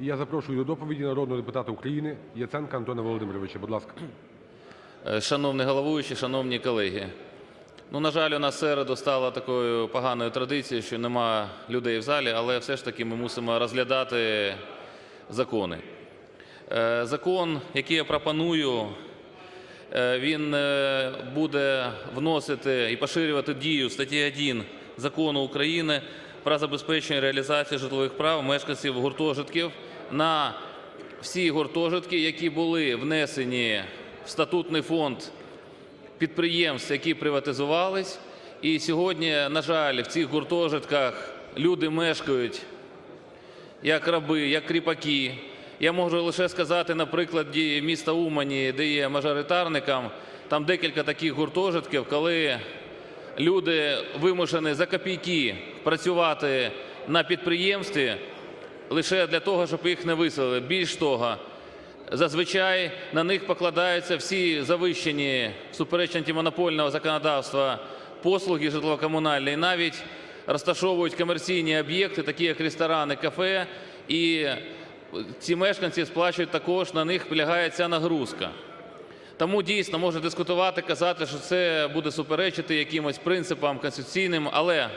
І я запрошую до доповіді народного депутата України Яценка Антона Володимировича. Будь ласка. Е, Шановний головуючий, шановні колеги. Ну, на жаль, у нас середу стало такою поганою традицією, що нема людей в залі, але все ж таки ми мусимо розглядати закони. Е, Закон, який я пропоную, е, він буде вносити і поширювати дію статті 1 Закону України про забезпечення реалізації житлових прав мешканців гуртожитків на всі гуртожитки, які були внесені в статутний фонд підприємств, які приватизувались. І сьогодні, на жаль, в цих гуртожитках люди мешкають як раби, як кріпаки. Я можу лише сказати на прикладі міста Умані, де є мажоритарником, там декілька таких гуртожитків, коли люди вимушені за копійки працювати на підприємстві лише для того, щоб їх не виселили. Більш того, зазвичай на них покладаються всі завищені всупереч антимонопольного законодавства послуги житлово-комунальні, і навіть розташовують комерційні об'єкти, такі як ресторани, кафе, і ці мешканці сплачують також, на них полягає ця нагрузка. Тому дійсно можна дискутувати, казати, що це буде суперечити якимось принципам конституційним, але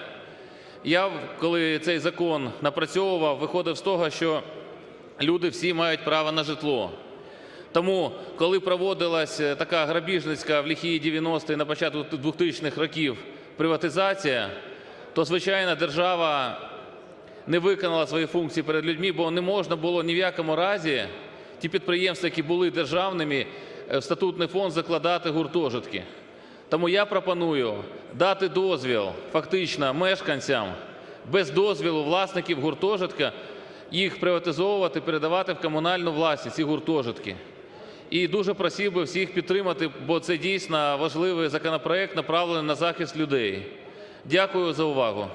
я, коли цей закон напрацьовував, виходив з того, що люди всі мають право на житло. Тому, коли проводилась е, така грабіжницька в лихі 90-ті на початку 2000-х років приватизація, то, звичайно, держава не виконала свої функції перед людьми, бо не можна було ні в якому разі ті підприємства, які були державними, в статутний фонд закладати гуртожитки. Тому я пропоную дати дозвіл фактично мешканцям без дозвілу власників гуртожитка їх приватизовувати, передавати в комунальну власність ці гуртожитки. І дуже просив би всіх підтримати, бо це дійсно важливий законопроект, направлений на захист людей. Дякую за увагу.